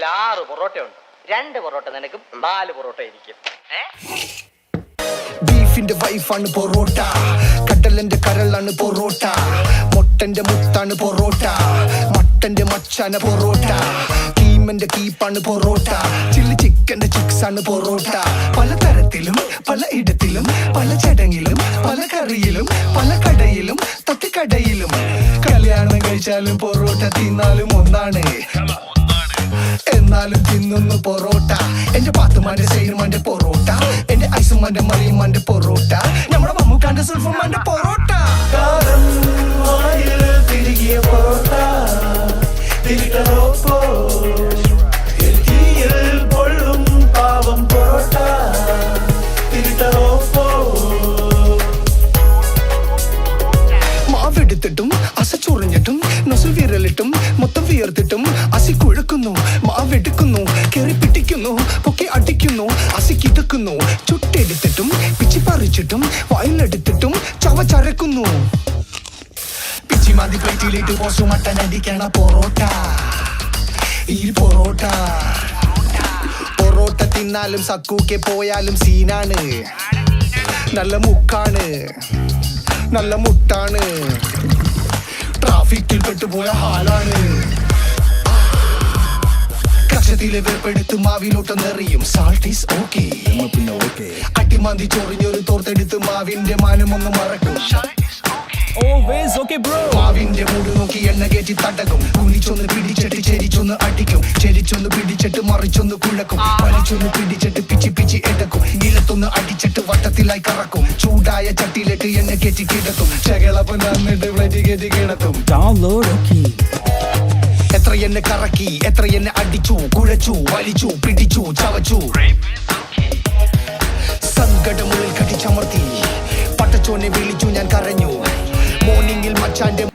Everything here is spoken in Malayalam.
ഇതിൽ ആറ് പൊറോട്ട ഉണ്ട് രണ്ട് പൊറോട്ട നിനക്കും നാല് പൊറോട്ട ഇരിക്കും ബീഫിന്റെ വൈഫാണ് പൊറോട്ട കടലന്റെ കരളാണ് പൊറോട്ട മൊട്ടന്റെ മുത്താണ് പൊറോട്ട മട്ടന്റെ മച്ചാണ് പൊറോട്ട കീമന്റെ കീപ്പാണ് പൊറോട്ട ചില്ലി ചിക്കന്റെ ചിക്സ് ആണ് പൊറോട്ട പലതരത്തിലും പല ഇടത്തിലും പല ചടങ്ങിലും പല കറിയിലും പല കടയിലും തട്ടിക്കടയിലും കല്യാണം കഴിച്ചാലും പൊറോട്ട തിന്നാലും ഒന്നാണ്. എന്നാലും തിന്നുന്നു പൊറോട്ട. എന്റെ പാത്തുമാന്റെ സൈനുമാന്റെ പൊറോട്ട. എന്റെ ഐസുമാന്റെ മറിയുമാന്റെ പൊറോട്ട. നമ്മുടെ മമ്മൂക്കാന്റെ സുൽഫുമാന്റെ പൊറോട്ട. തിരികിയ പൊറോട്ട. തിരിട്ടറോപ്പോ മാവെടുത്തിട്ടും അസച്ചുറിഞ്ഞിട്ടും നൊസു വിരലിട്ടും മൊത്തം വിയർത്തിട്ടും അസി കുഴക്കുന്നു. മാവെടുക്കുന്നു കയറി പിടിക്കുന്നു പൊക്കി അടിക്കുന്നു അസിക്കിതക്കുന്നു. ചുട്ടെടുത്തിട്ടും പിച്ചി പറിച്ചിട്ടും വായിലെടുത്തിട്ടും ചവച്ചരക്കുന്നു പിച്ചിമാതി പ്ലേറ്റിലിട്ട് പോസു മട്ടൻ അടിക്കണ പൊറോട്ട. ഈ പൊറോട്ട. പൊറോട്ട തിന്നാലും സക്കൂക്കെ പോയാലും സീനാണ്. നല്ല മുക്കാണ്. നല്ല മുട്ടാണ്. ട്രാഫിക്കിൽ പെട്ടുപോയ ഹാലാണ്. കക്ഷത്തിലെ വേർപ്പെടുത്ത് മാവിലോട്ട് നിറയും. Salt is okay. അട്ടിമാന്തി ചൊറിഞ്ഞൊരു തോർത്തെടുത്ത് മാവിന്റെ മാനമൊന്ന് മറക്കും. Always okay, bro. മാവിന്റെ മൂട് നോക്കി എണ്ണ കയറ്റി തടകും. കുനിച്ചൊന്ന് പിടിച്ചിട്ട് ചെരിച്ചൊന്ന് അടിക്കും. ചെരിച്ചൊന്ന് പിടിച്ചിട്ട് മറിച്ചൊന്ന് കുഴക്കും. വലിച്ചൊന്ന് പിടിച്ചിട്ട് പിച്ചി പിച്ചി എടുക്കും. നിലത്തൊന്ന് അടിച്ചിട്ട് വട്ടത്തിലായി കറക്കും. ചൂടായ ചട്ടിയിലിട്ട് എണ്ണ കയറ്റി കിടത്തും. ചകളപ്പം തന്നിട്ട് പ്ലേറ്റ് കയറ്റി കിടത്തും. Download okay. എന്നെ കറക്കി എത്ര എന്നെ അടിച്ചു കുഴച്ചു വലിച്ചു പിടിച്ചു ചവച്ചു. സങ്കടമുള്ളിൽ കടിച്ചമർത്തി പട്ടച്ചോനെ വിളിച്ചു ഞാൻ കരഞ്ഞു. മോർണിംഗിൽ മച്ചാന്റെ